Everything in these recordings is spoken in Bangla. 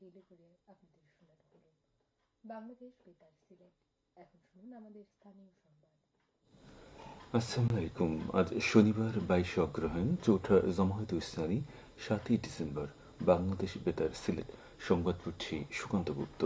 রিলে করে আপনাদের শোনানো হলো বাংলাদেশ বেতার সিলেট। এখন শুনুন আমাদের স্থানীয় সংবাদ। আসসালামু আলাইকুম। আজ শনিবার, বাইশে অগ্রহায়ণ চৌঠা জমায়েত ইসলামী, সাতই ডিসেম্বর, বাংলাদেশ বেতার সিলেট। সংবাদ পড়ছি সুকান্ত গুপ্ত।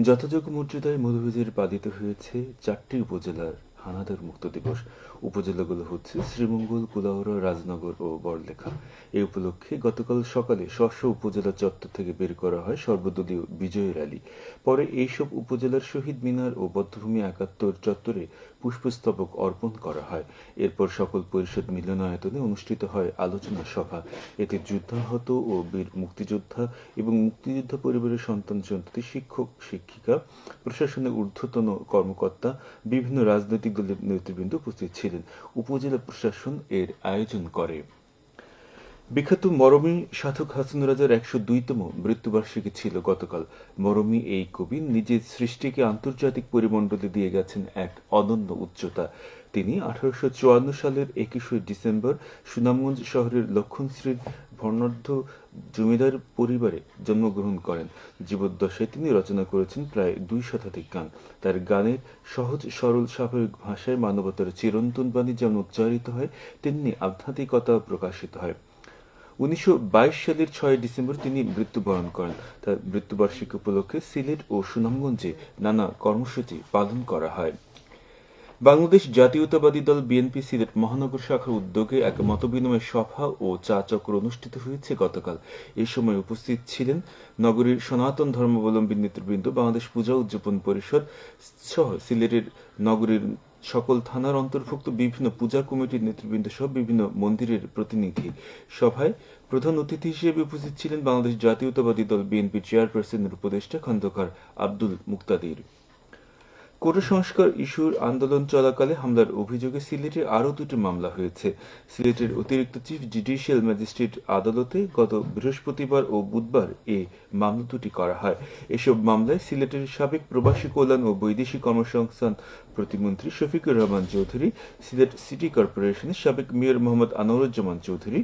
যথাযোগ্য মর্যাদায় মধুভোজের পালিত হয়েছে চারটি উপজেলার হানাদার মুক্ত দিবস উপজেলাগুলো হচ্ছে শ্রীমঙ্গল, কুলাউড়া, রাজনগর ও বড়লেখা। এই উপলক্ষে গতকাল সকালে শস্য উপজেলা চত্বর থেকে বের করা হয় সর্বদলীয় বিজয় র্যালি। পরে এইসব উপজেলার শহীদ মিনার ও বদ্ধভূমি একাত্তর চত্বরে পুষ্পস্তবক অর্পণ করা হয়। এরপর সকল পরিষদ মিলনায়তনে অনুষ্ঠিত হয় আলোচনা সভা। এতে যুদ্ধাহত ও বীর মুক্তিযোদ্ধা এবং মুক্তিযোদ্ধা পরিবারের সন্তান, সন্ততি, শিক্ষক, শিক্ষিকা, প্রশাসনের ঊর্ধ্বতন কর্মকর্তা, বিভিন্ন রাজনৈতিক দলের নেতৃবৃন্দ উপস্থিত ছিলেন। উপজেলা প্রশাসন এর আয়োজন করে। বিখ্যাত মরমী সাধক হাসান রাজার একশো দুইতম মৃত্যুবার্ষিকী ছিল গতকাল। মরমী এই কবি নিজের সৃষ্টিকে আন্তর্জাতিক পরিমণ্ডলে দিয়ে গেছেন এক অনন্য উচ্চতা। তিনি আঠারোশো চুয়ান্ন সালের একুশে ডিসেম্বর সুনামগঞ্জ শহরের লক্ষণশ্রীর বর্ণাঢ্য জমিদার পরিবারে জন্মগ্রহণ করেন। জীবদ্দশায় তিনি রচনা করেছেন প্রায় দুই শতাধিক গান। তার গানের সহজ, সরল, স্বাভাবিক ভাষায় মানবতার চিরন্তন বাণী যেমন উচ্চারিত হয়, তেমনি আধ্যাত্মিকতা প্রকাশিত হয়। উনিশশো বাইশ সালের ছয় ডিসেম্বর তিনি মৃত্যুবরণ করেন। তার মৃত্যুবার্ষিকী উপলক্ষে সিলেট ও সুনামগঞ্জে নানা কর্মসূচি পালন করা হয়। বাংলাদেশ জাতীয়তাবাদী দল বিএনপি সিলেট মহানগর শাখার উদ্যোগে এক মতবিনিময় সভা ও চা চক্র অনুষ্ঠিত হয়েছে গতকাল। এই সময় উপস্থিত ছিলেন নগরীর সনাতন ধর্মাবলম্বী নেতৃবৃন্দ, বাংলাদেশ পূজা উদযাপন পরিষদ সহ সিলেটের নগরীর সকল থানার অন্তর্ভুক্ত বিভিন্ন পূজা কমিটির নেতৃবৃন্দ সহ বিভিন্ন মন্দিরের প্রতিনিধি। সভায় প্রধান অতিথি হিসেবে উপস্থিত ছিলেন বাংলাদেশ জাতীয়তাবাদী দল বিএনপি চেয়ারপারসনের উপদেষ্টা খন্দকার আব্দুল মুক্তাদির। কোটা সংস্কার ইস্যুর আন্দোলন চলাকালে হামলার অভিযোগে সিলেটে আরও দুটি মামলা হয়েছে। সিলেটের অতিরিক্ত চিফ জুডিশিয়াল ম্যাজিস্ট্রেট আদালতে গত বৃহস্পতিবার ও বুধবার এ মামলা দুটি করা হয়। এসব মামলায় সিলেটের সাবেক প্রবাসী কল্যাণ ও বৈদেশিক কর্মসংস্থান প্রতিমন্ত্রী শফিকুর রহমান চৌধুরী, সিলেট সিটি কর্পোরেশনের সাবেক মেয়র মোহাম্মদ আনোয়ারুজ্জামান চৌধুরী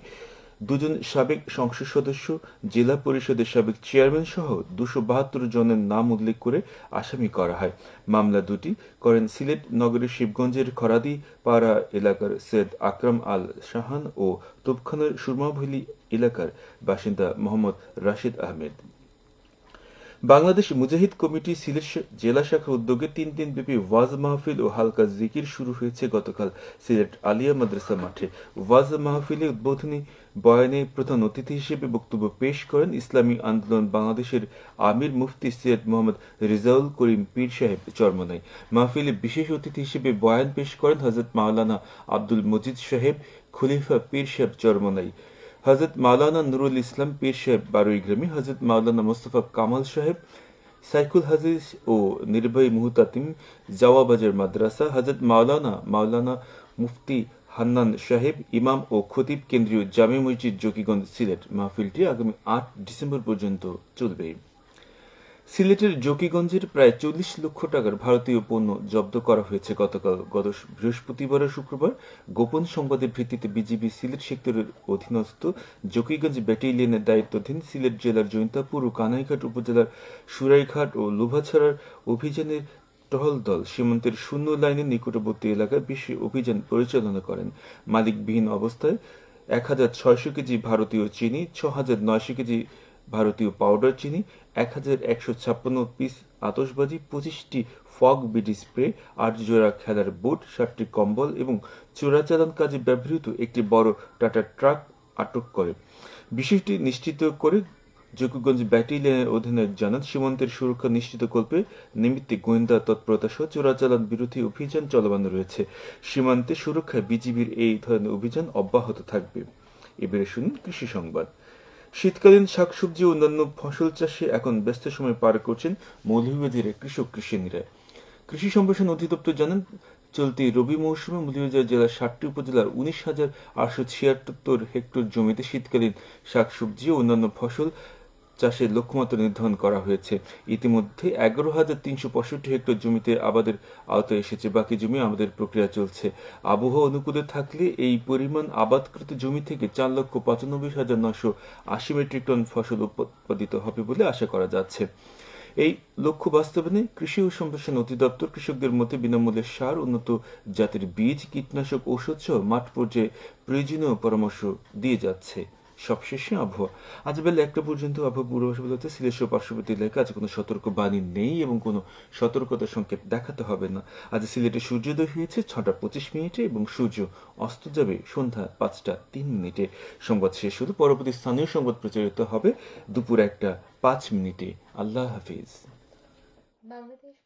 দুজন সাবেক সংসদ সদস্য, জেলা পরিষদের সাবেক চেয়ারম্যান সহ দুশো বাহাত্তর জনের নাম উল্লেখ করে আসামি করা হয়। মামলা দুটি করেন সিলেট নগরের শিবগঞ্জের খরাদি পাড়া এলাকার সৈয়দ আকরাম আল শাহান ও তোপখানের সুরমাভলি এলাকার বাসিন্দা মোহাম্মদ রাশিদ আহমেদ। বাংলাদেশ মুজাহিদ কমিটি সিলেট জেলা শাখা উদ্যোগে তিন দিন ব্যাপী ওয়াজ মাহফিল ও হালকা জিকির শুরু হয়েছে গতকাল সিলেট আলিয়া মাদ্রাসা মাঠে। ওয়াজ মাহফিলে উদ্বোধনী বয়ানে প্রধান অতিথি হিসেবে বক্তব্য পেশ করেন ইসলামী আন্দোলন বাংলাদেশের আমির মুফতি সৈয়দ মোহাম্মদ রিজাউল করিম পীর সাহেব চরমনাই। মাহফিলে বিশেষ অতিথি হিসেবে বয়ান পেশ করেন হজরত মাওলানা আব্দুল মজিদ সাহেব, খলিফা পীর সাহেব চরমনাই। হজরত মাওলানা নুরুল ইসলাম পীর সাহেব বারুইগ্রামী হজরত মাওলানা মোস্তফা কামাল সাহেব, সাইকুল হাজিজ ও নির্ভয় মুহতাতিম জাওয়াবাজের মাদ্রাসা হজরত মাওলানা মাওলানা মুফতি হান্নান সাহেব, ইমাম ও খতিব কেন্দ্রীয় জামে মসজিদ, জকিগঞ্জ সিলেট মাহফিলটি আগামী আট ডিসেম্বর পর্যন্ত চলবে। সিলেটের জকিগঞ্জের প্রায় চল্লিশ লক্ষ টাকার ভারতীয় পণ্য জব্দ করা হয়েছে গতকাল। গত বৃহস্পতিবার শুক্রবার গোপন সংবাদের ভিত্তিতে বিজিবি সিলেট সেক্টরের অধীনস্থ জকিগঞ্জ ব্যাটালিয়নের দায়িত্বাধীন সিলেট জেলার জৈন্তাপুর ও কানাইঘাট উপজেলার সুরাইঘাট ও লোভাছড়ার অভিযানের টহল দল সীমান্তের শূন্য লাইনের নিকটবর্তী এলাকায় বিশেষ অভিযান পরিচালনা করেন। মালিকবিহীন অবস্থায় এক হাজার ছয়শো কেজি ভারতীয় চিনি, ছ হাজার নয়শো কেজি ভারতীয় পাউডার চিনি, এক হাজার একশো ছাপ্পান্ন পিস আতসবাজি পঁচিশটি ফগ বিডি স্প্রে আট জোড়া খেলার বুট ষাটটি কম্বল এবং চোরাচালান কাজে ব্যবহৃত একটি বড় টাটা ট্রাক আটক করে। বিষয়টি নিশ্চিত করে জকিগঞ্জ ব্যাটালিয়নের অধিনায়ক জানান, সীমান্তের সুরক্ষা নিশ্চিত করবে নিমিত্তে গোয়েন্দা তৎপরতা সহ চোরাচালান বিরোধী অভিযান চলমান রয়েছে। সীমান্তে সুরক্ষায় বিজিবির এই ধরনের অভিযান অব্যাহত থাকবে। এবারে শুনুন কৃষি সংবাদ। শীতকালীন শাকসবজি ও অন্যান্য ফসল চাষে এখন ব্যস্ত সময় পার করছেন মৌলভীবাজারের কৃষক কৃষিনীরা কৃষি সম্প্রসারণ অধিদপ্তর জানান, চলতি রবি মৌসুমে মৌলভীবাজার জেলার ষাটটি উপজেলার উনিশ হাজার আটশো ছিয়াত্তর হেক্টর জমিতে শীতকালীন শাকসবজি ও অন্যান্য ফসল চাষের লক্ষ্যমাত্রা নির্ধারণ করা হয়েছে। ইতিমধ্যে এগারো হাজার তিনশো পঁয়ষট্টি হেক্টর জমিতে আবাদের আওতায় এসেছে। বাকি জমি আমাদের প্রক্রিয়া চলছে। আবহাওয়া অনুকূলে থাকলে এই পরিমাণ আবাদকৃত জমি থেকে চার লক্ষ পঁচানব্বই হাজার নশো আশি মেট্রিক টন ফসল উৎপাদিত হবে বলে আশা করা যাচ্ছে। এই লক্ষ্য বাস্তবায়নে কৃষি ও সম্প্রসারণ অধিদপ্তর কৃষকদের মধ্যে বিনামূল্যে সার, উন্নত জাতের বীজ, কীটনাশক ঔষধ সহ মাঠ পর্যায়ে প্রয়োজনীয় পরামর্শ দিয়ে যাচ্ছে। সবশেষে আবহাওয়া। আজ বেলা একটা পর্যন্ত আবহাওয়া পূর্বাভাস বলতে সিলেট পার্শ্ববর্তী এলাকায় আজ কোনো সতর্ক বাণী নেই এবং কোনো সতর্কতা সংকেত দেখাতে হবে না। আজ সিলেটে সূর্যোদয় হয়েছে ছটা পঁচিশ মিনিটে এবং সূর্য অস্ত যাবে সন্ধ্যা পাঁচটা তিন মিনিটে। সংবাদ শেষ হলো পরবর্তী স্থানীয় সংবাদ প্রচারিত হবে দুপুর একটা পাঁচ মিনিটে। আল্লাহ হাফিজ। বাংলাদেশ